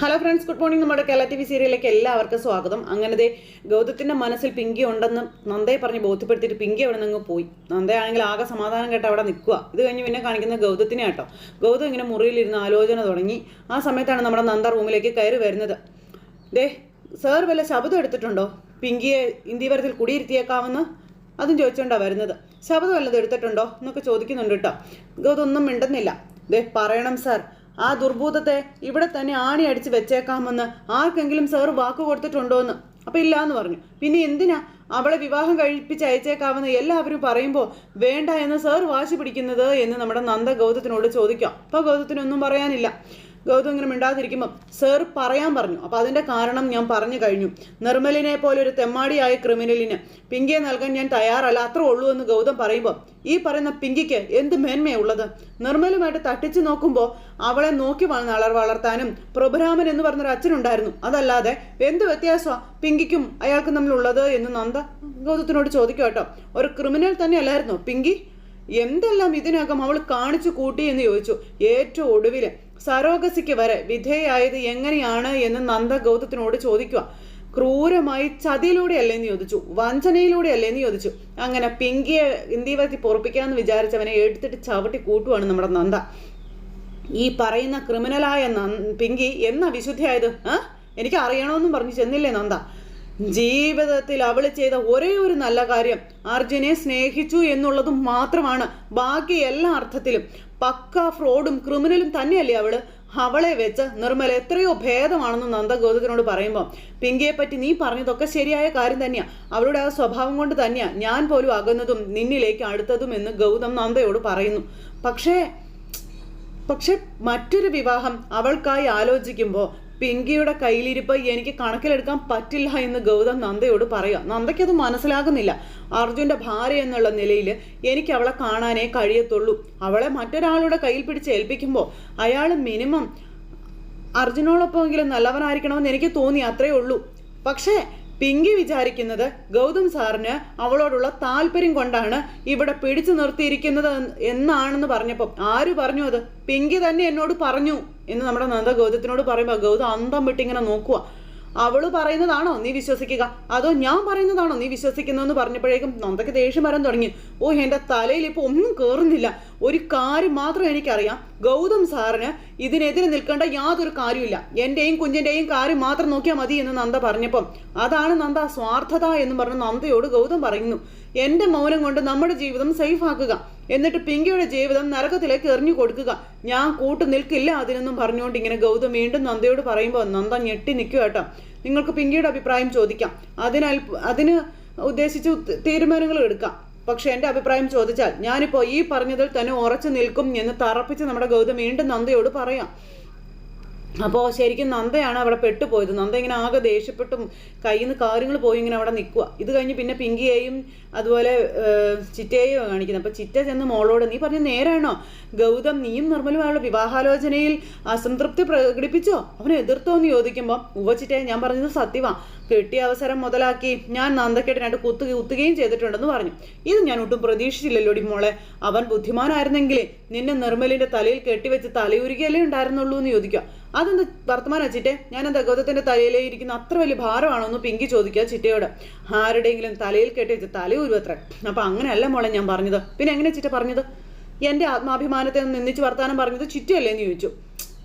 Hello friends good morning നമ്മുടെ Kerala T V സീരിയലിലേക്ക് എല്ലാവർക്കും സ്വാഗതം. അങ്ങനത്തെ ഗൗതത്തിന്റെ മനസ്സിൽ പിങ്കി ഉണ്ടെന്ന് നന്ദയെ പറഞ്ഞ് ബോധ്യപ്പെടുത്തിയിട്ട് പിങ്കി അവിടെ നിന്ന് പോയി. നന്ദയാണെങ്കിൽ ആകെ സമാധാനം കേട്ട് അവിടെ നിൽക്കുക ഇത് കഴിഞ്ഞ് പിന്നെ കാണിക്കുന്ന ഗൗതത്തിനെ കേട്ടോ. ഗൗതം ഇങ്ങനെ മുറിയിലിരുന്ന് ആലോചന തുടങ്ങി. ആ സമയത്താണ് നമ്മുടെ നന്ദ റൂമിലേക്ക് കയറി വരുന്നത്. ദേ സാർ വല്ല ശബ്ദം എടുത്തിട്ടുണ്ടോ? പിങ്കിയെ ഇന്ത്യവരത്തിൽ കുടിയിരുത്തിയേക്കാമെന്ന് അതും ചോദിച്ചോണ്ടാ വരുന്നത്. ശബ്ദം വല്ലതും എടുത്തിട്ടുണ്ടോ എന്നൊക്കെ ചോദിക്കുന്നുണ്ട് കേട്ടോ. ഗൗതം ഒന്നും മിണ്ടുന്നില്ല. ദേ പറയണം സാർ ആ ദുർഭൂതത്തെ ഇവിടെ തന്നെ ആണി അടിച്ച് വെച്ചേക്കാമെന്ന് ആർക്കെങ്കിലും സാർ വാക്ക് കൊടുത്തിട്ടുണ്ടോ എന്ന് അപ്പൊ ഇല്ല എന്ന് പറഞ്ഞു. പിന്നെ എന്തിനാ അവളെ വിവാഹം കഴിപ്പിച്ച് അയച്ചേക്കാമെന്ന് എല്ലാവരും പറയുമ്പോൾ വേണ്ട എന്ന് സാർ വാശി പിടിക്കുന്നത് എന്ന് നമ്മുടെ നന്ദ ഗൗതത്തിനോട് ചോദിക്കാം. അപ്പോൾ ഗൗതത്തിനൊന്നും പറയാനില്ല. ഗൗതം ഇങ്ങനെ മിണ്ടാതിരിക്കുമ്പോൾ സർ പറയാൻ പറഞ്ഞു. അപ്പോൾ അതിന്റെ കാരണം ഞാൻ പറഞ്ഞു കഴിഞ്ഞു. നിർമ്മലിനെ പോലെ ഒരു തെമ്മാടിയായ ക്രിമിനലിന് പിങ്കിയെ നൽകാൻ ഞാൻ തയ്യാറല്ല. അത്ര ഉള്ളൂ എന്ന് ഗൗതം പറയുമ്പോൾ ഈ പറയുന്ന പിങ്കിക്ക് എന്ത് മേന്മയുള്ളത്? നിർമ്മലുമായിട്ട് തട്ടിച്ചു നോക്കുമ്പോൾ അവളെ നോക്കി വളർ വളർത്താനും പ്രഭുരാമൻ എന്ന് പറഞ്ഞൊരു അച്ഛനുണ്ടായിരുന്നു. അതല്ലാതെ എന്ത് വ്യത്യാസമാണ് പിങ്കിക്കും അയാൾക്കും തമ്മിലുള്ളത് എന്ന് നന്ദ ഗൗതത്തിനോട് ചോദിക്കും കേട്ടോ. ഒരു ക്രിമിനൽ തന്നെ അല്ലായിരുന്നോ പിങ്കി? എന്തെല്ലാം ഇതിനകം അവൾ കാണിച്ചു കൂട്ടി എന്ന് ചോദിച്ചു. ഏറ്റവും ഒടുവിൽ സരോഗസിക്ക് വരെ വിധേയായത് എങ്ങനെയാണ് എന്ന് നന്ദ ഗൗതത്തിനോട് ചോദിക്കുക. ക്രൂരമായി ചതിയിലൂടെ അല്ലേന്ന് ചോദിച്ചു. വഞ്ചനയിലൂടെ അല്ലേന്ന് ചോദിച്ചു. അങ്ങനെ പിങ്കിയെ ഇന്ത്യവരത്തി പൊറപ്പിക്കാമെന്ന് വിചാരിച്ചവനെ എടുത്തിട്ട് ചവിട്ടി കൂട്ടുവാണ് നമ്മുടെ നന്ദ. ഈ പറയുന്ന ക്രിമിനലായ പിങ്കി എന്നാ വിശുദ്ധിയായത്? ആ? എനിക്ക് അറിയണമെന്നും പറഞ്ഞു ചെന്നില്ലേ നന്ദ? ജീവിതത്തിൽ അവൾ ചെയ്ത ഒരേ ഒരു നല്ല കാര്യം. അർജുനെ സ്നേഹിച്ചു എന്നുള്ളതും മാത്രമാണ്. ബാക്കി എല്ലാ അർത്ഥത്തിലും പക്ക ഫ്രോഡും ക്രിമിനലും തന്നെയല്ലേ അവൾ? അവളെ വെച്ച് നിർമ്മല എത്രയോ ഭേദമാണെന്ന് നന്ദ ഗൗതത്തിനോട് പറയുമ്പോൾ പിങ്കിയെ പറ്റി നീ പറഞ്ഞതൊക്കെ ശരിയായ കാര്യം തന്നെയാ. അവളുടെ ആ സ്വഭാവം കൊണ്ട് തന്നെയാ ഞാൻ പോലും അകന്നതും നിന്നിലേക്ക് അടുത്തതും എന്ന് ഗൗതം നന്ദയോട് പറയുന്നു. പക്ഷേ പക്ഷെ മറ്റൊരു വിവാഹം അവൾക്കായി ആലോചിക്കുമ്പോൾ പിങ്കിയുടെ കയ്യിലിരിപ്പ് എനിക്ക് കണക്കിലെടുക്കാൻ പറ്റില്ല എന്ന് ഗൗതം നന്ദയോട് പറയുക. നന്ദയ്ക്കത് മനസ്സിലാകുന്നില്ല. അർജുന്റെ ഭാര്യ എന്നുള്ള നിലയിൽ എനിക്ക് അവളെ കാണാനേ കഴിയത്തുള്ളൂ. അവളെ മറ്റൊരാളുടെ കയ്യിൽ പിടിച്ച് ഏൽപ്പിക്കുമ്പോൾ അയാൾ മിനിമം അർജുനോടൊപ്പമെങ്കിലും നല്ലവനായിരിക്കണമെന്ന് എനിക്ക് തോന്നി അത്രയേ ഉള്ളൂ. പക്ഷേ പിങ്കി വിചാരിക്കുന്നത് ഗൗതം സാറിന് അവളോടുള്ള താല്പര്യം കൊണ്ടാണ് ഇവിടെ പിടിച്ചു നിർത്തിയിരിക്കുന്നത് എന്നാണെന്ന് പറഞ്ഞപ്പോൾ ആര് പറഞ്ഞു അത്? പിങ്കി തന്നെ എന്നോട് പറഞ്ഞു എന്ന് നമ്മുടെ നന്ദ ഗൗതത്തിനോട് പറയുമ്പോൾ ഗൗതം അന്തം വിട്ടിങ്ങനെ നോക്കുക അവൾ പറയുന്നതാണോ നീ വിശ്വസിക്കുക? അതോ ഞാൻ പറയുന്നതാണോ നീ വിശ്വസിക്കുന്നതെന്ന് പറഞ്ഞപ്പോഴേക്കും നന്ദയ്ക്ക് ദേഷ്യം വരാൻ തുടങ്ങി. ഓ എന്റെ തലയിൽ ഇപ്പോൾ ഒന്നും കയറുന്നില്ല ഒരു കാര്യം മാത്രം എനിക്കറിയാം. ഗൗതം സാറിന് ഇതിനെതിരെ നിൽക്കേണ്ട യാതൊരു കാര്യമില്ല എന്റെയും കുഞ്ഞിന്റെയും കാര്യം മാത്രം നോക്കിയാൽ മതി എന്ന് നന്ദ പറഞ്ഞപ്പം. അതാണ് നന്ദ സ്വാർത്ഥത എന്ന് പറഞ്ഞ് നന്ദയോട് ഗൗതം പറയുന്നു. എന്റെ മൗനം കൊണ്ട് നമ്മുടെ ജീവിതം സേഫ് ആക്കുക. എന്നിട്ട് പിങ്കിയുടെ ജീവിതം നരകത്തിലേക്ക് എറിഞ്ഞു കൊടുക്കുക. ഞാൻ കൂട്ടു നിൽക്കില്ല അതിനൊന്നും പറഞ്ഞുകൊണ്ട് ഇങ്ങനെ ഗൗതം വീണ്ടും നന്ദയോട് പറയുമ്പോൾ നന്ദ ഞെട്ടി നിൽക്കുക കേട്ടോ. നിങ്ങൾക്ക് പിങ്കിയുടെ അഭിപ്രായം ചോദിക്കാം. അതിനാൽ അതിന് ഉദ്ദേശിച്ച് തീരുമാനങ്ങൾ എടുക്കാം. പക്ഷെ എന്റെ അഭിപ്രായം ചോദിച്ചാൽ ഞാനിപ്പോൾ ഈ പറഞ്ഞതിൽ തന്നെ ഉറച്ചു നിൽക്കും എന്ന് തറപ്പിച്ച് നമ്മുടെ ഗൗതം വീണ്ടും നന്ദയോട് പറയാം. അപ്പോൾ ശരിക്കും നന്ദയാണ് അവിടെ പെട്ടുപോയത്. നന്ദ ഇങ്ങനെ ആകെ ദേഷ്യപ്പെട്ടും കയ്യിൽ നിന്ന് കാര്യങ്ങൾ പോയി ഇങ്ങനെ അവിടെ നിൽക്കുക ഇത് കഴിഞ്ഞ് പിന്നെ പിങ്കിയെയും അതുപോലെ ചിറ്റയെയും കാണിക്കുന്നത്. അപ്പോൾ ചിറ്റ ചെന്ന് മോളോട് നീ പറഞ്ഞ നേരാണോ? ഗൗതം നീയും നിർമ്മലുമായുള്ള വിവാഹാലോചനയിൽ അസംതൃപ്തി പ്രകടിപ്പിച്ചോ? അവനെ എതിർത്തോ എന്ന് ചോദിക്കുമ്പോൾ ഉവ ചിറ്റയെ ഞാൻ പറഞ്ഞത് സത്യമാ കിട്ടിയ അവസരം മുതലാക്കി ഞാൻ നന്ദക്കെട്ടിനായിട്ട് കുത്തു കുത്തുകയും ചെയ്തിട്ടുണ്ടെന്ന് പറഞ്ഞു. ഇത് ഞാൻ ഒട്ടും പ്രതീക്ഷിച്ചില്ലല്ലോടി മോളെ. അവൻ ബുദ്ധിമാനായിരുന്നെങ്കിൽ നിന്നെ നിർമ്മലിന്റെ തലയിൽ കെട്ടിവെച്ച് തലയുരുകയല്ലേ ഉണ്ടായിരുന്നുള്ളൂ എന്ന് ചോദിക്കുക അതെന്ത് വർത്തമാനാ ചിറ്റെ? ഞാൻ എന്താ ഗൗതത്തിന്റെ തലയിലേ ഇരിക്കുന്ന അത്ര വലിയ ഭാരമാണോ എന്ന് പിങ്കി ചോദിക്കുക ചിറ്റയോട്. ആരുടെയെങ്കിലും തലയിൽ കെട്ടിവെച്ച് തലയുരുവത്ര അപ്പൊ അങ്ങനെയല്ല മോളെ ഞാൻ പറഞ്ഞത്. പിന്നെ എങ്ങനെ ചിറ്റ പറഞ്ഞത്? എന്റെ ആത്മാഭിമാനത്തെ നിന്നിച്ച് വർത്താനം പറഞ്ഞത് ചിറ്റയല്ലേ എന്ന് ചോദിച്ചു.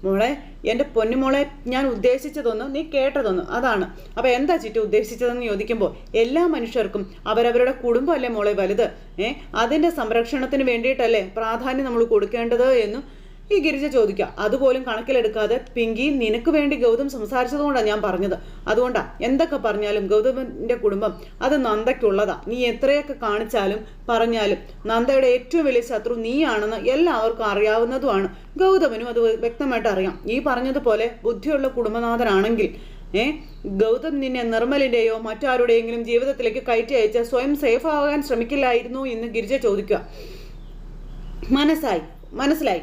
മോളെ എന്റെ പൊന്നുമോളെ ഞാൻ ഉദ്ദേശിച്ചതൊന്ന് നീ കേട്ടതൊന്ന് അതാണ്. അപ്പോൾ എന്താ ചിറ്റ ഉദ്ദേശിച്ചതെന്ന് ചോദിക്കുമ്പോൾ എല്ലാ മനുഷ്യർക്കും അവരവരുടെ കുടുംബമല്ലേ മോളെ വലുത്? ഏ? അതിന്റെ സംരക്ഷണത്തിന് വേണ്ടിയിട്ടല്ലേ പ്രാധാന്യം നമ്മൾ കൊടുക്കേണ്ടത് എന്ന് ഈ ഗിരിജ ചോദിക്കുക അതുപോലും കണക്കിലെടുക്കാതെ പിങ്കി നിനക്ക് വേണ്ടി ഗൗതം സംസാരിച്ചതുകൊണ്ടാണ് ഞാൻ പറഞ്ഞത്. അതുകൊണ്ടാ എന്തൊക്കെ പറഞ്ഞാലും ഗൗതമിന്റെ കുടുംബം അത് നന്ദയ്ക്കുള്ളതാ. നീ എത്രയൊക്കെ കാണിച്ചാലും പറഞ്ഞാലും നന്ദയുടെ ഏറ്റവും വലിയ ശത്രു നീയാണെന്ന് എല്ലാവർക്കും അറിയാവുന്നതുമാണ്. ഗൗതമനും അത് വ്യക്തമായിട്ട് അറിയാം. ഈ പറഞ്ഞതുപോലെ ബുദ്ധിയുള്ള കുടുംബനാഥനാണെങ്കിൽ ഏ ഗൗതം നിന്നെ നിർമ്മലിന്റെയോ മറ്റാരുടെയെങ്കിലും ജീവിതത്തിലേക്ക് കയറ്റി അയച്ച സ്വയം സേഫ് ആകാൻ ശ്രമിക്കില്ലായിരുന്നു എന്ന് ഗിരിജ ചോദിക്കുക മനസ്സായി മനസ്സിലായി.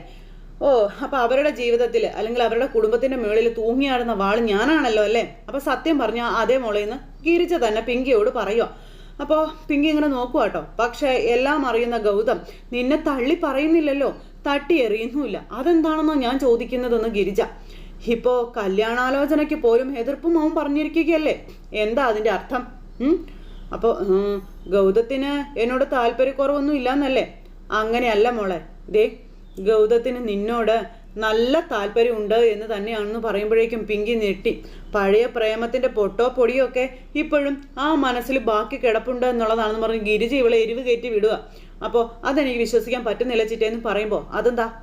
ഓ അപ്പൊ അവരുടെ ജീവിതത്തിൽ അല്ലെങ്കിൽ അവരുടെ കുടുംബത്തിന്റെ മുകളിൽ തൂങ്ങിയാടുന്ന വാൾ ഞാനാണല്ലോ അല്ലേ? അപ്പൊ സത്യം പറഞ്ഞ അതേ മോളേന്ന് ഗിരിജ തന്നെ പിങ്കിയോട് പറയുക അപ്പോൾ പിങ്കി ഇങ്ങനെ നോക്കുക കേട്ടോ പക്ഷെ എല്ലാം അറിയുന്ന ഗൗതം നിന്നെ തള്ളി പറയുന്നില്ലല്ലോ തട്ടി എറിയുന്നുമില്ല അതെന്താണെന്നോ ഞാൻ ചോദിക്കുന്നതെന്ന് ഗിരിജ. ഇപ്പോ കല്യാണാലോചനയ്ക്ക് പോലും എതിർപ്പും അവൻ പറഞ്ഞിരിക്കുകയല്ലേ? എന്താ അതിന്റെ അർത്ഥം? ഉം? അപ്പോ ഗൗതത്തിന് എന്നോട് താല്പര്യക്കുറവൊന്നും ഇല്ലാന്നല്ലേ? അങ്ങനെയല്ല മോളെ. ദേ ഗൗതത്തിന് നിന്നോട് നല്ല താല്പര്യമുണ്ട് എന്ന് തന്നെയാണെന്ന് പറയുമ്പോഴേക്കും പിങ്കി ഞെട്ടി. പഴയ പ്രേമത്തിന്റെ പൊട്ടോ പൊടിയോ ഒക്കെ ഇപ്പോഴും ആ മനസ്സിൽ ബാക്കി കിടപ്പുണ്ട് എന്നുള്ളതാണെന്ന് പറഞ്ഞ് ഗിരിജ ഇവളെ എരിവ് കയറ്റി വിടുക. അപ്പോൾ അതെനിക്ക് വിശ്വസിക്കാൻ പറ്റുന്നില്ല ചിറ്റേന്ന് പറയുമ്പോൾ അതെന്താ?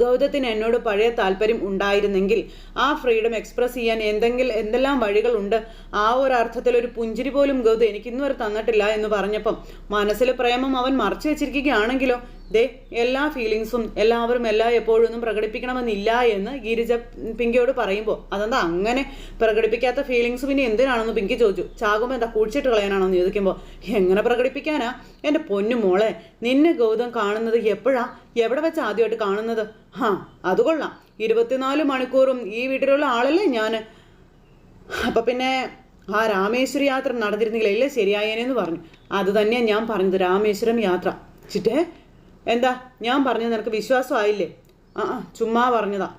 ഗൗതത്തിന് എന്നോട് പഴയ താല്പര്യം ഉണ്ടായിരുന്നെങ്കിൽ ആ ഫ്രീഡം എക്സ്പ്രസ് ചെയ്യാൻ എന്തെങ്കിലും എന്തെല്ലാം വഴികളുണ്ട്? ആ ഒരു അർത്ഥത്തിൽ ഒരു പുഞ്ചിരി പോലും ഗൗതം എനിക്കിന്നുവരെ തന്നിട്ടില്ല എന്ന് പറഞ്ഞപ്പം മനസ്സിലെ പ്രേമം അവൻ മറച്ചു വെച്ചിരിക്കുകയാണെങ്കിലോ? ദേ എല്ലാ ഫീലിങ്സും എല്ലാവരും എല്ലാ എപ്പോഴും ഒന്നും പ്രകടിപ്പിക്കണമെന്നില്ല എന്ന് ഗിരിജ പിങ്കിയോട് പറയുമ്പോൾ അതെന്താ അങ്ങനെ പ്രകടിപ്പിക്കാത്ത ഫീലിങ്സ് പിന്നെ എന്തിനാണെന്ന് പിങ്കി ചോദിച്ചു. ചാകുമ്പോൾ എന്താ കുഴിച്ചിട്ട് കളയാനാണോ എന്ന് ചോദിക്കുമ്പോൾ എങ്ങനെ പ്രകടിപ്പിക്കാനാ? എന്റെ പൊന്നു മോളെ നിന്നെ ഗൗതം കാണുന്നത് എപ്പോഴാ? എവിടെ വെച്ച് ആദ്യമായിട്ട് കാണുന്നത്? ഹാ അത് കൊള്ളാം. ഇരുപത്തിനാല് മണിക്കൂറും ഈ വീട്ടിലുള്ള ആളല്ലേ ഞാൻ അപ്പൊ പിന്നെ ആ രാമേശ്വര യാത്ര നടന്നിരുന്നില്ല ഇല്ലേ ശരിയായേനെന്ന് പറഞ്ഞു. അത് തന്നെയാണ് ഞാൻ പറഞ്ഞത് രാമേശ്വരം യാത്ര. ചിറ്റേ എന്താ? ഞാൻ പറഞ്ഞ നിനക്ക് വിശ്വാസമായില്ലേ ആ ആ ചുമ്മാ പറഞ്ഞതാ.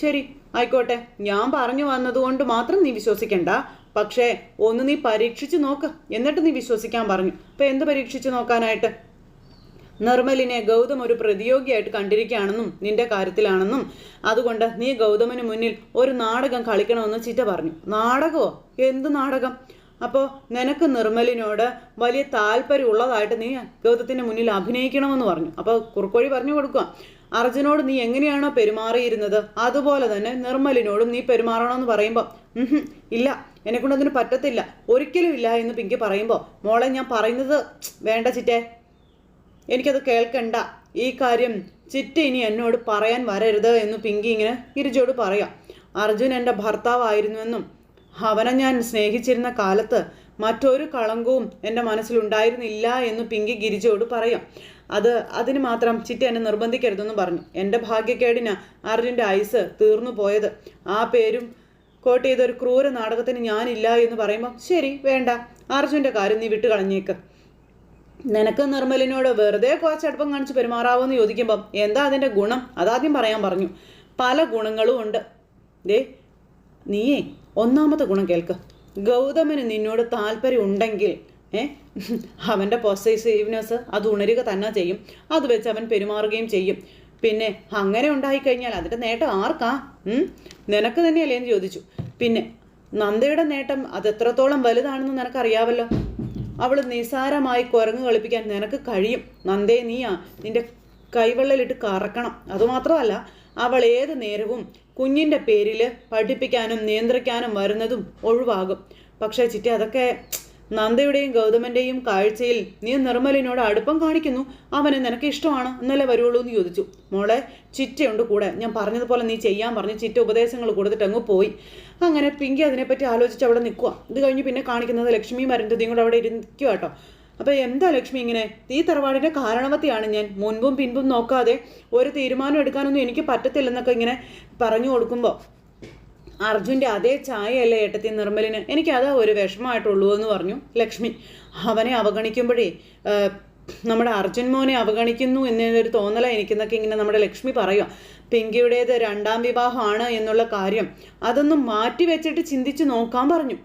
ശരി ആയിക്കോട്ടെ. ഞാൻ പറഞ്ഞു വന്നതുകൊണ്ട് മാത്രം നീ വിശ്വസിക്കണ്ട. പക്ഷേ ഒന്ന് നീ പരീക്ഷിച്ചു നോക്ക്. എന്നിട്ട് നീ വിശ്വസിക്കാൻ പറഞ്ഞു. അപ്പൊ എന്ത് പരീക്ഷിച്ചു നോക്കാനായിട്ട്? നിർമ്മലിനെ ഗൗതം ഒരു പ്രതിയോഗിയായിട്ട് കണ്ടിരിക്കുകയാണെന്നും നിന്റെ കാര്യത്തിലാണെന്നും. അതുകൊണ്ട് നീ ഗൗതമിന് മുന്നിൽ ഒരു നാടകം കളിക്കണമെന്ന് ചിറ്റ പറഞ്ഞു. നാടകമോ? എന്ത് നാടകം? അപ്പോൾ നിനക്ക് നിർമ്മലിനോട് വലിയ താല്പര്യം ഉള്ളതായിട്ട് നീ ഗൗതത്തിന്റെ മുന്നിൽ അഭിനയിക്കണമെന്ന് പറഞ്ഞു. അപ്പോൾ കുറുക്കോഴി പറഞ്ഞു കൊടുക്കുക. അർജുനോട് നീ എങ്ങനെയാണോ പെരുമാറിയിരുന്നത്? അതുപോലെ തന്നെ നിർമ്മലിനോടും നീ പെരുമാറണമെന്ന് പറയുമ്പോൾ ഇല്ല എന്നെക്കൊണ്ട് അതിന് പറ്റത്തില്ല. ഒരിക്കലും ഇല്ല എന്ന് പിങ്കി പറയുമ്പോൾ മോളെ ഞാൻ പറയുന്നത് വേണ്ട ചിറ്റേ. എനിക്കത് കേൾക്കണ്ട. ഈ കാര്യം ചിറ്റ ഇനി എന്നോട് പറയാൻ വരരുത് എന്ന് പിങ്കി ഇങ്ങനെ ഗിരിജയോട് പറയാം. അർജുൻ എന്റെ ഭർത്താവായിരുന്നുവെന്നും അവനെ ഞാൻ സ്നേഹിച്ചിരുന്ന കാലത്ത് മറ്റൊരു കളങ്കവും എന്റെ മനസ്സിലുണ്ടായിരുന്നില്ല എന്ന് പിങ്കി ഗിരിജയോട് പറയും. അത് അതിന് മാത്രം ചിറ്റ എന്നെ നിർബന്ധിക്കരുതെന്ന് പറഞ്ഞു. എന്റെ ഭാഗ്യക്കേടിന് അർജുന്റെ ഐസ് തീർന്നു പോയത്. ആ പേരും കോട്ട് ചെയ്ത ഒരു ക്രൂര നാടകത്തിന് ഞാനില്ല എന്ന് പറയുമ്പോൾ ശരി വേണ്ട. അർജുന്റെ കാര്യം നീ വിട്ട് കളഞ്ഞേക്ക്. നിനക്ക് നിർമ്മലിനോട് വെറുതെ കുറച്ചടുപ്പം കാണിച്ച് പെരുമാറാവോന്ന് ചോദിക്കുമ്പം എന്താ അതിന്റെ ഗുണം? അതാദ്യം പറയാൻ പറഞ്ഞു. പല ഗുണങ്ങളും ഉണ്ട്. ദേ നീയേ ഒന്നാമത്തെ ഗുണം കേൾക്ക്. ഗൗതമന് നിന്നോട് താല്പര്യം ഉണ്ടെങ്കിൽ ഏ അവന്റെ പൊസൈസീവ്നെസ് അത് ഉണരുക തന്നെ ചെയ്യും. അത് വെച്ച് അവൻ പെരുമാറുകയും ചെയ്യും. പിന്നെ അങ്ങനെ ഉണ്ടായിക്കഴിഞ്ഞാൽ അതിന്റെ നേട്ടം ആർക്കാ? നിനക്ക് തന്നെയല്ലേ എന്ന് ചോദിച്ചു. പിന്നെ നന്ദയുടെ നേട്ടം അത് എത്രത്തോളം വലുതാണെന്ന് നിനക്കറിയാവല്ലോ. അവൾ നിസാരമായി കുരങ്ങ് കളിപ്പിക്കാൻ നിനക്ക് കഴിയും. നന്ദേ നീയാ. നിന്റെ കൈവെള്ളലിട്ട് കറക്കണം. അതുമാത്രമല്ല അവൾ ഏത് നേരവും കുഞ്ഞിന്റെ പേരിൽ പഠിപ്പിക്കാനും നിയന്ത്രിക്കാനും വരുന്നതും ഒഴിവാകും. പക്ഷേ ചിറ്റി അതൊക്കെ നന്ദയുടെയും ഗൗതമന്റെയും കാഴ്ചയിൽ നീ നിർമ്മലിനോട് അടുപ്പം കാണിക്കുന്നു. അവനെ നിനക്ക് ഇഷ്ടമാണ് എന്നല്ലേ വരുള്ളൂ എന്ന് ചോദിച്ചു. മോളെ ചിറ്റയുണ്ട് കൂടെ. ഞാൻ പറഞ്ഞതുപോലെ നീ ചെയ്യാൻ പറഞ്ഞു ചിറ്റ ഉപദേശങ്ങൾ കൊടുത്തിട്ട് അങ്ങ് പോയി. അങ്ങനെ പിങ്കി അതിനെപ്പറ്റി ആലോചിച്ച് അവിടെ നിൽക്കുക ഇത് കഴിഞ്ഞ് പിന്നെ കാണിക്കുന്നത് ലക്ഷ്മിയും അരുന്ധതിയും കൂടെ അവിടെ ഇരിക്കുക കേട്ടോ. അപ്പോൾ എന്താ ലക്ഷ്മി ഇങ്ങനെ? ഈ തറവാടിന്റെ കാരണവത്തെയാണ് ഞാൻ മുൻപും പിൻപും നോക്കാതെ ഒരു തീരുമാനം എടുക്കാനൊന്നും എനിക്ക് പറ്റത്തില്ലെന്നൊക്കെ ഇങ്ങനെ പറഞ്ഞു കൊടുക്കുമ്പോൾ അർജുന്റെ അതേ ചായയല്ലേ ഏട്ടത്തി നിർമ്മലിന്? എനിക്ക് അതാ ഒരു വിഷമമായിട്ടുള്ളൂ എന്ന് പറഞ്ഞു ലക്ഷ്മി. അവനെ അവഗണിക്കുമ്പോഴേ നമ്മുടെ അർജുൻ മോനെ അവഗണിക്കുന്നു എന്നൊരു തോന്നല എനിക്കെന്നൊക്കെ ഇങ്ങനെ നമ്മുടെ ലക്ഷ്മി പറയുക പിങ്കിയുടേത് രണ്ടാം വിവാഹമാണ് എന്നുള്ള കാര്യം അതൊന്നും മാറ്റി വെച്ചിട്ട് ചിന്തിച്ച് നോക്കാൻ പറഞ്ഞു.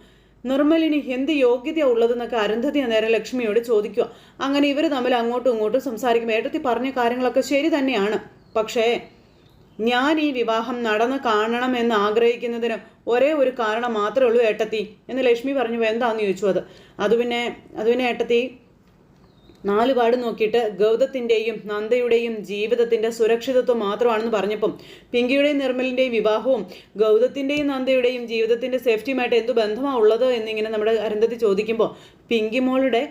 നിർമ്മലിന് എന്ത് യോഗ്യത ഉള്ളതെന്നൊക്കെ അരുന്ധതി നേരം ലക്ഷ്മിയോട് ചോദിക്കുക. അങ്ങനെ ഇവർ തമ്മിൽ അങ്ങോട്ടും ഇങ്ങോട്ടും സംസാരിക്കും. ഏട്ടത്തി പറഞ്ഞ കാര്യങ്ങളൊക്കെ ശരി തന്നെയാണ്. പക്ഷേ ഞാൻ ഈ വിവാഹം നടന്ന് കാണണമെന്ന് ആഗ്രഹിക്കുന്നതിന് ഒരേ ഒരു കാരണം മാത്രമേ ഉള്ളൂ ഏട്ടത്തി. എന്ന് ലക്ഷ്മി പറഞ്ഞു എന്താന്ന് ചോദിച്ചു അത്. അത് പിന്നെ അത് പിന്നെ ഏട്ടത്തി നാല് പാട് നോക്കിയിട്ട് ഗൗതത്തിന്റെയും നന്ദയുടെയും ജീവിതത്തിന്റെ സുരക്ഷിതത്വം മാത്രമാണെന്ന് പറഞ്ഞപ്പം പിങ്കിയുടെയും നിർമ്മലിന്റെയും വിവാഹവും ഗൗതത്തിന്റെയും നന്ദയുടെയും ജീവിതത്തിന്റെ സേഫ്റ്റിയുമായിട്ട് എന്ത് ബന്ധമാണ് ഉള്ളത് എന്നിങ്ങനെ നമ്മുടെ അരുന്ധതി ചോദിക്കുമ്പോൾ പിങ്കി മോളുടെ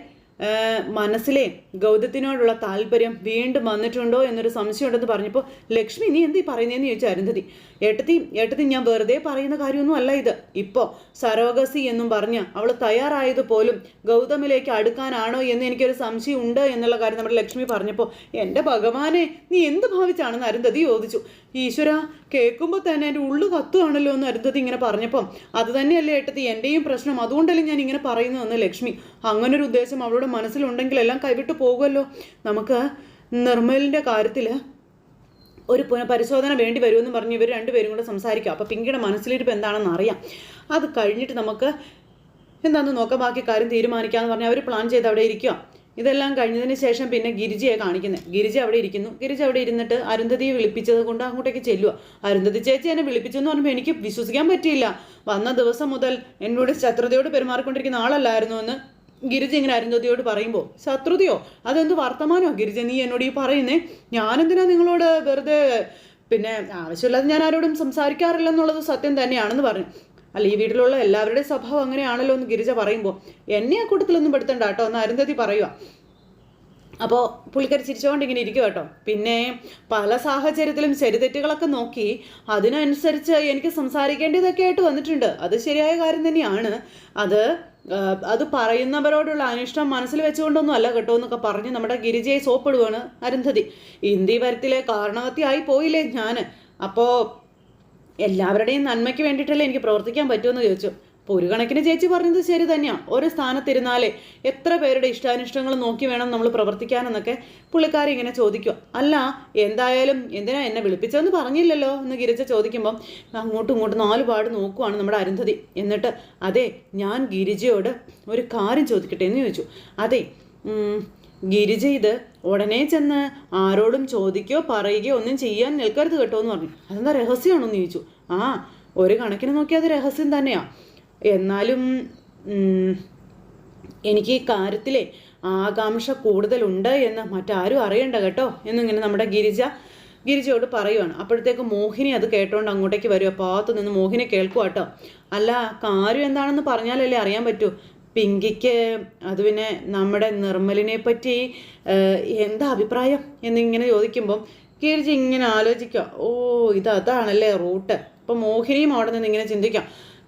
മനസ്സിലെ ഗൗതത്തിനോടുള്ള താല്പര്യം വീണ്ടും വന്നിട്ടുണ്ടോ എന്നൊരു സംശയം ഉണ്ടെന്ന് പറഞ്ഞപ്പോൾ ലക്ഷ്മി നീ എന്തീ പറയുന്നതെന്ന് ചോദിച്ചു അരുന്ധതി. ഏട്ടത്തി ഏട്ടത്തി ഞാൻ വെറുതെ പറയുന്ന കാര്യമൊന്നും അല്ല ഇത്. ഇപ്പോൾ സരോഗസി എന്നും പറഞ്ഞ് അവൾ തയ്യാറായത് പോലും ഗൗതമിലേക്ക് അടുക്കാനാണോ എന്ന് എനിക്കൊരു സംശയം ഉണ്ട് എന്നുള്ള കാര്യം നമ്മുടെ ലക്ഷ്മി പറഞ്ഞപ്പോൾ എന്റെ ഭഗവാനെ നീ എന്ത് ഭാവിച്ചാണെന്ന് അരുന്ധതി ചോദിച്ചു. ഈശ്വര കേൾക്കുമ്പോൾ തന്നെ എന്റെ ഉള്ളു കത്തുവാണല്ലോ എന്ന് അരുന്ധതി ഇങ്ങനെ പറഞ്ഞപ്പം അത് തന്നെയല്ലേ ഏട്ടത്തി എന്റെയും പ്രശ്നം. അതുകൊണ്ടല്ലേ ഞാൻ ഇങ്ങനെ പറയുന്നതെന്ന് ലക്ഷ്മി. അങ്ങനൊരു ഉദ്ദേശം അവളുടെ മനസ്സിലുണ്ടെങ്കിൽ എല്ലാം കൈവിട്ട് പോകുമല്ലോ. നമുക്ക് നിർമ്മലിന്റെ കാര്യത്തിൽ ഒരു പുനഃപരിശോധന വേണ്ടി വരുമെന്ന് പറഞ്ഞ് ഇവർ രണ്ടുപേരും കൂടെ സംസാരിക്കും. അപ്പോൾ പിങ്കിയുടെ മനസ്സിലിരിപ്പ് എന്താണെന്ന് അറിയാം. അത് കഴിഞ്ഞിട്ട് നമുക്ക് എന്താണെന്ന് നോക്കാം. ബാക്കി കാര്യം തീരുമാനിക്കാമെന്ന് പറഞ്ഞാൽ അവർ പ്ലാൻ ചെയ്ത് അവിടെ ഇരിക്കുക ഇതെല്ലാം കഴിഞ്ഞതിന് ശേഷം പിന്നെ ഗിരിജയെ കാണിക്കുന്നത് ഗിരിജ അവിടെ ഇരിക്കുന്നു. ഗിരിജ അവിടെ ഇരുന്നിട്ട് അരുന്ധതിയെ വിളിപ്പിച്ചത് കൊണ്ട് അങ്ങോട്ടേക്ക് ചെല്ലുക അരുന്ധതി ചേച്ചി എന്നെ വിളിപ്പിച്ചെന്ന് പറയുമ്പോൾ എനിക്ക് വിശ്വസിക്കാൻ പറ്റിയില്ല. വന്ന ദിവസം മുതൽ എന്നോട് ശത്രുതയോട് പെരുമാറിക്കൊണ്ടിരിക്കുന്ന ആളല്ലായിരുന്നു എന്ന് ഗിരിജ ഇങ്ങനെ അരുന്ധതിയോട് പറയുമ്പോൾ ശത്രുതയോ അതെന്ത് വർത്തമാനോ ഗിരിജ? നീ എന്നോട് ഈ പറയുന്നേ? ഞാനെന്തിനാ നിങ്ങളോട് വെറുതെ പിന്നെ ആവശ്യമില്ലാതെ ഞാൻ ആരോടും സംസാരിക്കാറില്ല എന്നുള്ളത് സത്യം തന്നെയാണെന്ന് പറഞ്ഞു. അല്ല ഈ വീട്ടിലുള്ള എല്ലാവരുടെയും സ്വഭാവം അങ്ങനെയാണല്ലോ എന്ന് ഗിരിജ പറയുമ്പോൾ എന്നെ ആ കൂട്ടത്തിലൊന്നും പെടുത്തണ്ട കേട്ടോ എന്ന് അരുന്ധതി പറയുക അപ്പോൾ പുള്ളിക്കാരി ചിരിച്ചുകൊണ്ട് ഇങ്ങനെ ഇരിക്കും കേട്ടോ. പിന്നെ പല സാഹചര്യത്തിലും ശരിതെറ്റുകളൊക്കെ നോക്കി അതിനനുസരിച്ച് എനിക്ക് സംസാരിക്കേണ്ടതൊക്കെ ആയിട്ട് വന്നിട്ടുണ്ട്. അത് ശരിയായ കാര്യം തന്നെയാണ്. അത് അത് പറയുന്നവരോടുള്ള അനിഷ്ടം മനസ്സിൽ വെച്ചുകൊണ്ടൊന്നും അല്ല കേട്ടോ എന്നൊക്കെ പറഞ്ഞ് നമ്മുടെ ഗിരിജയെ സോപ്പിടുവാണ് അരുന്ധതി. ഹിന്ദി വരത്തിലെ കാരണവത്തിയായി പോയില്ലേ ഞാൻ അപ്പോൾ എല്ലാവരുടെയും നന്മയ്ക്ക് വേണ്ടിയിട്ടല്ലേ എനിക്ക് പ്രവർത്തിക്കാൻ പറ്റുമെന്ന് ചോദിച്ചു. അപ്പോൾ ഒരു കണക്കിന് ചേച്ചി പറഞ്ഞത് ശരി തന്നെയാണ് ഒരു സ്ഥാനത്തിരുന്നാലേ എത്ര പേരുടെ ഇഷ്ടാനിഷ്ടങ്ങൾ നോക്കി വേണം നമ്മൾ പ്രവർത്തിക്കാനെന്നൊക്കെ പുള്ളിക്കാരി ഇങ്ങനെ ചോദിക്കുക അല്ല എന്തായാലും എന്തിനാ എന്നെ വിളിപ്പിച്ചതെന്ന് പറഞ്ഞില്ലല്ലോ എന്ന് ഗിരിജ ചോദിക്കുമ്പം അങ്ങോട്ടും ഇങ്ങോട്ടും നാല് പാട് നോക്കുവാണ് നമ്മുടെ അരുന്ധതി. എന്നിട്ട് അതെ ഞാൻ ഗിരിജയോട് ഒരു കാര്യം ചോദിക്കട്ടെ എന്ന് ചോദിച്ചു. അതെ ഗിരിജ ഇത് ഉടനെ ചെന്ന് ആരോടും ചോദിക്കോ പറയുകയോ ഒന്നും ചെയ്യാൻ നിൽക്കരുത് കേട്ടോ എന്ന് പറഞ്ഞു. അതെന്താ രഹസ്യമാണോ എന്ന് ചോദിച്ചു. ആ ഒരു കണക്കിന് നോക്കിയാൽ അത് രഹസ്യം തന്നെയാ. എന്നാലും എനിക്ക് ഈ കാര്യത്തിലെ ആകാംക്ഷ കൂടുതലുണ്ട് എന്ന് മറ്റാരും അറിയണ്ട കേട്ടോ എന്നിങ്ങനെ നമ്മുടെ ഗിരിജ ഗിരിജയോട് പറയുവാണ്. അപ്പോഴത്തേക്ക് മോഹിനി അത് കേട്ടോണ്ട് അങ്ങോട്ടേക്ക് വരും. അപ്പോൾ അകത്ത് നിന്ന് മോഹിനി കേൾക്കുക കേട്ടോ അല്ല കാര്യം എന്താണെന്ന് പറഞ്ഞാലല്ലേ അറിയാൻ പറ്റൂ. പിങ്കിക്ക് അത് പിന്നെ നമ്മുടെ നിർമ്മലിനെ പറ്റി എന്താ അഭിപ്രായം എന്നിങ്ങനെ ചോദിക്കുമ്പം ഗിരിജ ഇങ്ങനെ ആലോചിക്കുക ഓ ഇത് അതാണല്ലേ റൂട്ട്. അപ്പം മോഹിനിയും അവിടെ നിന്ന് ഇങ്ങനെ ചിന്തിക്കാം.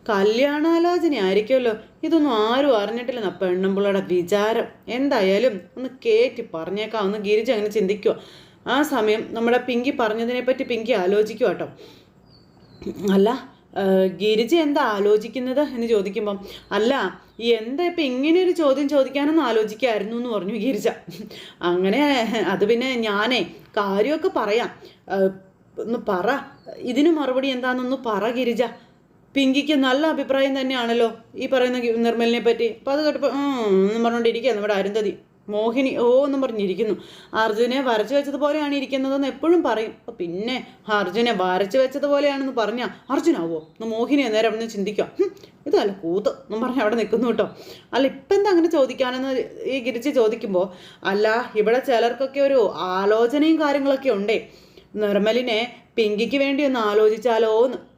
കല്യാണാലോചന ആയിരിക്കുമല്ലോ ഇതൊന്നും ആരും അറിഞ്ഞിട്ടില്ലെന്ന പെണ്ണുമ്പിള്ളയുടെ വിചാരം. എന്തായാലും ഒന്ന് കേറ്റി പറഞ്ഞേക്കാം. ഒന്ന് ഗിരിജ അങ്ങനെ ചിന്തിക്കുക ആ സമയം നമ്മുടെ പിങ്കി പറഞ്ഞതിനെപ്പറ്റി പിങ്കി ആലോചിക്കുക കേട്ടോ? അല്ല ഗിരിജ എന്താ ആലോചിക്കുന്നത് എന്ന് ചോദിക്കുമ്പം അല്ല എന്താ ഇപ്പം ഇങ്ങനെ ഒരു ചോദ്യം ചോദിക്കാനൊന്നും ആലോചിക്കായിരുന്നു എന്ന് പറഞ്ഞു ഗിരിജ. അങ്ങനെ അത് പിന്നെ ഞാനേ കാര്യമൊക്കെ പറയാം. ഒന്ന് പറ. ഇതിന് മറുപടി എന്താണെന്നൊന്ന് പറ ഗിരിജ. പിങ്കിക്ക് നല്ല അഭിപ്രായം തന്നെയാണല്ലോ ഈ പറയുന്ന നിർമ്മലിനെ പറ്റി. അപ്പോൾ അത് കേട്ടപ്പോൾ എന്നും പറഞ്ഞുകൊണ്ടിരിക്കുക നമ്മുടെ അരുന്ധതി. മോഹിനി ഓ എന്നും പറഞ്ഞിരിക്കുന്നു. അർജുനെ വരച്ചു വെച്ചതുപോലെയാണ് ഇരിക്കുന്നതെന്ന് എപ്പോഴും പറയും. അപ്പൊ പിന്നെ അർജുനെ വരച്ചു വെച്ചതുപോലെയാണെന്ന് പറഞ്ഞാൽ അർജുനാവോ? എന്ന് മോഹിനി നേരം അവിടെ നിന്ന് ചിന്തിക്കാം. "ഹും, ഇതല്ല കൂത്ത് എന്നും പറഞ്ഞ് അവിടെ നിൽക്കുന്നു കേട്ടോ. അല്ല ഇപ്പം എന്താ അങ്ങനെ ചോദിക്കാനെന്ന് ഈ ഗിരിച്ച് ചോദിക്കുമ്പോൾ അല്ല ഇവിടെ ചിലർക്കൊക്കെ ഒരു ആലോചനയും കാര്യങ്ങളൊക്കെ ഉണ്ടേ. നിർമ്മലിനെ പിങ്കിക്ക് വേണ്ടി ഒന്ന് ആലോചിച്ചാലോ എന്ന്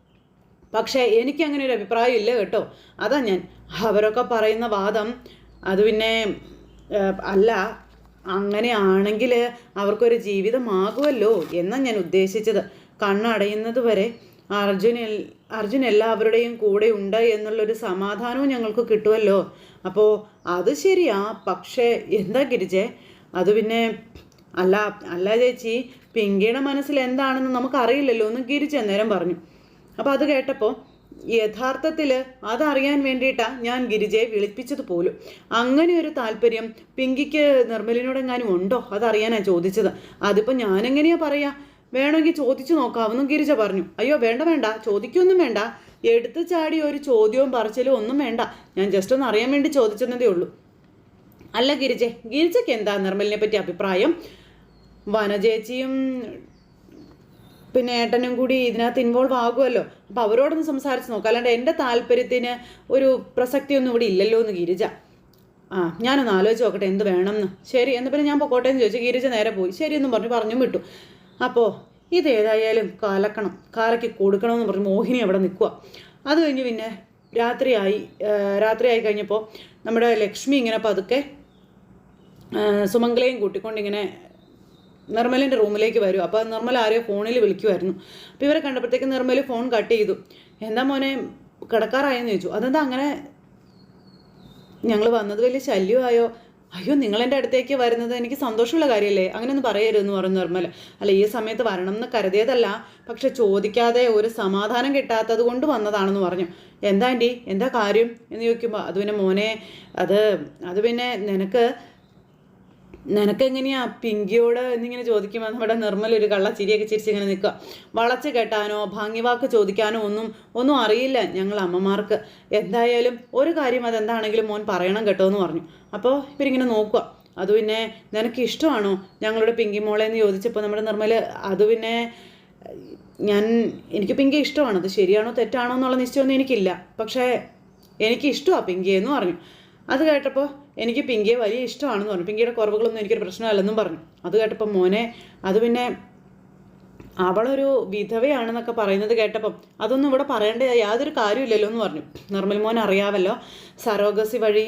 പക്ഷേ എനിക്ക് അങ്ങനെ ഒരു അഭിപ്രായം ഇല്ല കേട്ടോ. അതാ ഞാൻ. അവരൊക്കെ പറയുന്ന വാദം അത് പിന്നെ അല്ല അങ്ങനെയാണെങ്കിൽ അവർക്കൊരു ജീവിതമാകുമല്ലോ എന്നാണ് ഞാൻ ഉദ്ദേശിച്ചത്. കണ്ണടയുന്നത് വരെ അർജുൻ എൽ- അർജുൻ എല്ലാവരുടെയും കൂടെ ഉണ്ട് എന്നുള്ളൊരു സമാധാനവും ഞങ്ങൾക്ക് കിട്ടുമല്ലോ. അപ്പോൾ അത് ശരിയാ. പക്ഷേ എന്താ ഗിരിജെ? അത് പിന്നെ അല്ല അല്ല ചേച്ചി പിങ്കിയുടെ മനസ്സിൽ എന്താണെന്ന് നമുക്കറിയില്ലല്ലോ എന്ന് ഗിരിജ അന്നേരം പറഞ്ഞു. അപ്പോൾ അത് കേട്ടപ്പോൾ യഥാർത്ഥത്തിൽ അതറിയാൻ വേണ്ടിയിട്ടാണ് ഞാൻ ഗിരിജയെ വിളിപ്പിച്ചത് പോലും അങ്ങനെ ഒരു താല്പര്യം പിങ്കിക്ക് നിർമ്മലിനോടെങ്ങാനും ഉണ്ടോ? അതറിയാനാണ് ചോദിച്ചത്. അതിപ്പോൾ ഞാനെങ്ങനെയാ പറയാ? വേണമെങ്കിൽ ചോദിച്ചു നോക്കാമെന്നും ഗിരിജ പറഞ്ഞു. അയ്യോ വേണ്ട വേണ്ട. ചോദിക്കൊന്നും വേണ്ട. എടുത്തു ചാടി ഒരു ചോദ്യവും പറച്ചിലും ഒന്നും വേണ്ട. ഞാൻ ജസ്റ്റ് ഒന്ന് അറിയാൻ വേണ്ടി ചോദിച്ചതേ ഉള്ളൂ. അല്ല ഗിരിജെ ഗിരിജയ്ക്ക് എന്താ നിർമ്മലിനെ പറ്റി അഭിപ്രായം? വനചേച്ചിയും പിന്നെ ഏട്ടനും കൂടി ഇതിനകത്ത് ഇൻവോൾവ് ആകുമല്ലോ. അപ്പം അവരോടൊന്ന് സംസാരിച്ച് നോക്കാം. അല്ലാണ്ട് എന്റെ താല്പര്യത്തിന് ഒരു പ്രസക്തിയൊന്നും ഇവിടെ ഇല്ലല്ലോ എന്ന് ഗിരിജ. ആ ഞാനൊന്ന് ആലോചിച്ച് നോക്കട്ടെ എന്ത് വേണമെന്ന്. ശരി എന്ന് പിന്നെ ഞാൻ പൊക്കോട്ടെ എന്ന് ചോദിച്ചു. ഗിരിജ നേരെ പോയി. ശരി എന്നും പറഞ്ഞു പറഞ്ഞു വിട്ടു. അപ്പോൾ ഇതേതായാലും കാലക്കണം. കാലയ്ക്ക് കൊടുക്കണമെന്ന് പറഞ്ഞ് മോഹിനി അവിടെ നിൽക്കുക അത് കഴിഞ്ഞ് പിന്നെ രാത്രിയായി രാത്രിയായി കഴിഞ്ഞപ്പോൾ നമ്മുടെ ലക്ഷ്മി ഇങ്ങനെ പതുക്കെ സുമംഗലയും കൂട്ടിക്കൊണ്ട് ഇങ്ങനെ നിർമ്മലിന്റെ റൂമിലേക്ക് വരും. അപ്പോൾ നിർമ്മല ആരെയോ ഫോണിൽ വിളിക്കുമായിരുന്നു അപ്പോൾ ഇവരെ കണ്ടപ്പോഴത്തേക്ക് നിർമ്മൽ ഫോൺ കട്ട് ചെയ്തു. എന്താ മോനെ കിടക്കാറായെന്ന് ചോദിച്ചു. അതെന്താ അങ്ങനെ? ഞങ്ങൾ വന്നത് വലിയ ശല്യമായോ? അയ്യോ നിങ്ങളെന്റെ അടുത്തേക്ക് വരുന്നത് എനിക്ക് സന്തോഷമുള്ള കാര്യമല്ലേ? അങ്ങനെയൊന്നും പറയരുതെന്ന് പറഞ്ഞു നിർമ്മല. അല്ല ഈ സമയത്ത് വരണം എന്ന് കരുതിയതല്ല. പക്ഷെ ചോദിക്കാതെ ഒരു സമാധാനം കിട്ടാത്തത് കൊണ്ട് വന്നതാണെന്ന് പറഞ്ഞു. എന്താ ആന്റി എന്താ കാര്യം? എന്ന് ചോദിക്കുമ്പോൾ അത് പിന്നെ മോനെ അത് അത് പിന്നെ നിനക്ക് നിനക്കെങ്ങനെയാ പിങ്കിയോട് എന്നിങ്ങനെ ചോദിക്കുമ്പോൾ നമ്മുടെ നിർമ്മൽ ഒരു കള്ള ചിരിയൊക്കെ ചിരിച്ച് ഇങ്ങനെ നിൽക്കുക. വളച്ച് കെട്ടാനോ ഭംഗിവാക്ക് ചോദിക്കാനോ ഒന്നും ഒന്നും അറിയില്ല ഞങ്ങൾ അമ്മമാർക്ക്. എന്തായാലും ഒരു കാര്യം അതെന്താണെങ്കിലും മോൻ പറയണം കേട്ടോ എന്ന് പറഞ്ഞു. അപ്പോൾ ഇവരിങ്ങനെ നോക്കുക. അത് പിന്നെ നിനക്ക് ഇഷ്ടമാണോ ഞങ്ങളുടെ പിങ്കി മോളെ എന്ന് ചോദിച്ചപ്പോൾ നമ്മുടെ നിർമ്മൽ അത് പിന്നെ ഞാൻ എനിക്ക് പിങ്കി ഇഷ്ടമാണ്. അത് ശരിയാണോ തെറ്റാണോ എന്നുള്ള നിശ്ചയമൊന്നും എനിക്കില്ല. പക്ഷേ എനിക്ക് ഇഷ്ടമാണ് പിങ്കിയെ എന്ന് പറഞ്ഞു. അത് കേട്ടപ്പോൾ എനിക്ക് പിങ്കിയെ വലിയ ഇഷ്ടമാണെന്ന് പറഞ്ഞു. പിങ്കിയുടെ കുറവുകളൊന്നും എനിക്കൊരു പ്രശ്നമല്ലെന്നും പറഞ്ഞു. അത് കേട്ടപ്പോൾ മോനെ അത് പിന്നെ അവളൊരു വിധവയാണെന്നൊക്കെ പറയുന്നത് കേട്ടപ്പം അതൊന്നും ഇവിടെ പറയേണ്ട യാതൊരു കാര്യമില്ലല്ലോ എന്ന് പറഞ്ഞു. നിർമ്മൽ മോൻ അറിയാമല്ലോ സരോഗസി വഴി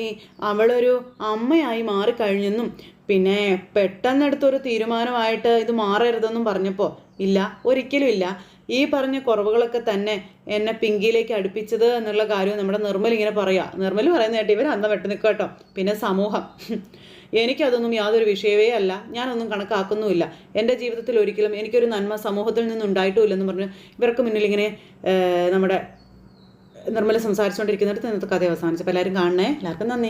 അവളൊരു അമ്മയായി മാറിക്കഴിഞ്ഞെന്നും പിന്നെ പെട്ടെന്നെടുത്തൊരു തീരുമാനമായിട്ട് ഇത് മാറരുതെന്നും പറഞ്ഞപ്പോൾ ഇല്ല ഒരിക്കലും ഇല്ല. ഈ പറഞ്ഞ കുറവുകളൊക്കെ തന്നെ എന്നെ പിങ്കിയിലേക്ക് അടുപ്പിച്ചത് എന്നുള്ള കാര്യം നമ്മുടെ നിർമ്മൽ ഇങ്ങനെ പറയാ. നിർമ്മൽ പറയുന്ന കേട്ടോ ഇവർ അന്തം വെട്ട് നിൽക്കട്ടോ കേട്ടോ. പിന്നെ സമൂഹം. എനിക്കതൊന്നും യാതൊരു വിഷയമേ അല്ല. ഞാനൊന്നും കണക്കാക്കുന്നുമില്ല. എന്റെ ജീവിതത്തിൽ ഒരിക്കലും എനിക്കൊരു നന്മ സമൂഹത്തിൽ നിന്നും ഉണ്ടായിട്ടുമില്ലെന്ന് പറഞ്ഞ് ഇവർക്ക് മുന്നിൽ ഇങ്ങനെ നമ്മുടെ നിർമ്മല സംസാരിച്ചുകൊണ്ടിരിക്കുന്നിടത്ത് ഇന്നത്തെ കഥ അവസാനിച്ചപ്പോൾ എല്ലാവരും കാണണേ. എല്ലാവർക്കും നന്ദി.